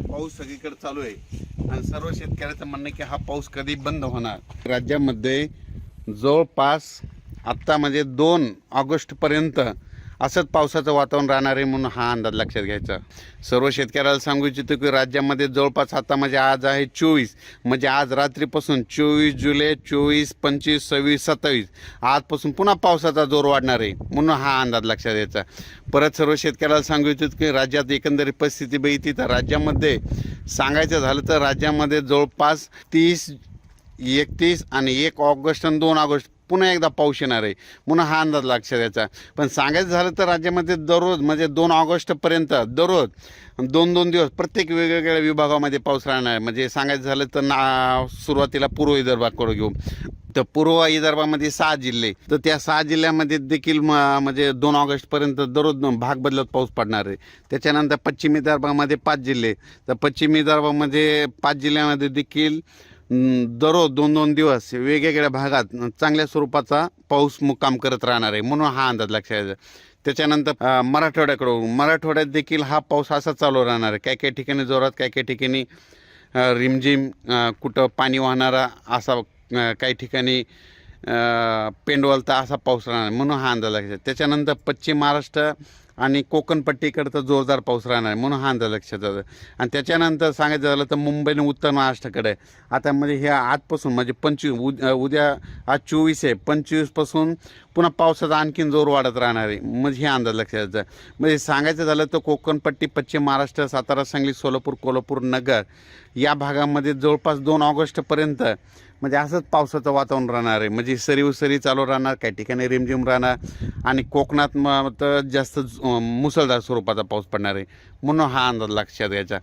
पाऊस सगळीकडे चालू आहे. आणि सर्व शेतकऱ्याचं म्हणणं की हा पाऊस कधी बंद होणार? राज्यामध्ये जवळपास आत्ता म्हणजे दोन ऑगस्टपर्यंत असंच पावसाचं वातावरण राहणार आहे म्हणून हा अंदाज लक्षात घ्यायचा. सर्व शेतकऱ्याला सांगू इच्छितो की राज्यामध्ये जवळपास आता म्हणजे आज आहे चोवीस. म्हणजे आज रात्रीपासून चोवीस जुलै चोवीस पंचवीस सव्वीस सत्तावीस. आजपासून पुन्हा पावसाचा जोर वाढणार आहे म्हणून हा अंदाज लक्षात घ्यायचा. परत सर्व शेतकऱ्याला सांगू इच्छितो की राज्यात एकंदरीत परिस्थिती बघितली तर राज्यामध्ये सांगायचं झालं तर राज्यामध्ये जवळपास तीस एकतीस आणि एक ऑगस्ट आणि दोन ऑगस्ट पुन्हा एकदा पाऊस येणार आहे. म्हणून हा अंदाज लक्षात द्यायचा पण सांगायचं झालं तर राज्यामध्ये दररोज म्हणजे दोन ऑगस्टपर्यंत दररोज दोन दोन दिवस प्रत्येक वेगवेगळ्या विभागामध्ये पाऊस राहणार आहे. म्हणजे सांगायचं झालं तर ना सुरुवातीला पूर्व विदर्भाकडे घेऊ. तर पूर्व विदर्भामध्ये सहा जिल्हे. तर त्या सहा जिल्ह्यामध्ये देखील म म्हणजे दोन ऑगस्टपर्यंत दररोज भाग बदलत पाऊस पडणार आहे. त्याच्यानंतर पश्चिम विदर्भामध्ये पाच जिल्हे. तर पश्चिम विदर्भामध्ये पाच जिल्ह्यामध्ये देखील दररोज दोन दोन दिवस वेगवेगळ्या भागात चांगल्या स्वरूपाचा पाऊस मुक्काम करत राहणार आहे म्हणून हा अंदाज लक्षात घ्यायचा त्याच्यानंतर मराठवाड्याकडून मराठवाड्यात देखील हा पाऊस असा चालू राहणार आहे. काही काही ठिकाणी जोरात काही काही ठिकाणी रिमझिम कुठं पाणी वाहणारा असा काही ठिकाणी पेंडवलता असा पाऊस राहणार म्हणून हा अंदाज लक्षात. त्याच्यानंतर पश्चिम महाराष्ट्र आणि कोकणपट्टीकडं तर जोरदार पाऊस राहणार आहे म्हणून हा अंदाज लक्षात येतो आणि त्याच्यानंतर सांगायचं झालं तर मुंबई आणि उत्तर महाराष्ट्राकडे. आता म्हणजे हे आजपासून म्हणजे पंचवीस उद उद्या आज चोवीस आहे. पंचवीसपासून पुन्हा पावसाचा आणखीन जोर वाढत राहणार आहे. म्हणजे हे अंदाज लक्षात जातं. म्हणजे सांगायचं झालं तर कोकणपट्टी पश्चिम महाराष्ट्र सातारा सांगली सोलापूर कोल्हापूर नगर या भागामध्ये जवळपास दोन ऑगस्टपर्यंत म्हणजे असंच पावसाचं वातावरण राहणार आहे. म्हणजे सरी उसरी चालू राहणार काही ठिकाणी रिमझिम राहणार आणि कोकणात मग तर जास्त मुसळधार स्वरूपाचा पाऊस पडणार आहे. म्हणून हा अंदाज लक्षात घ्यायचा.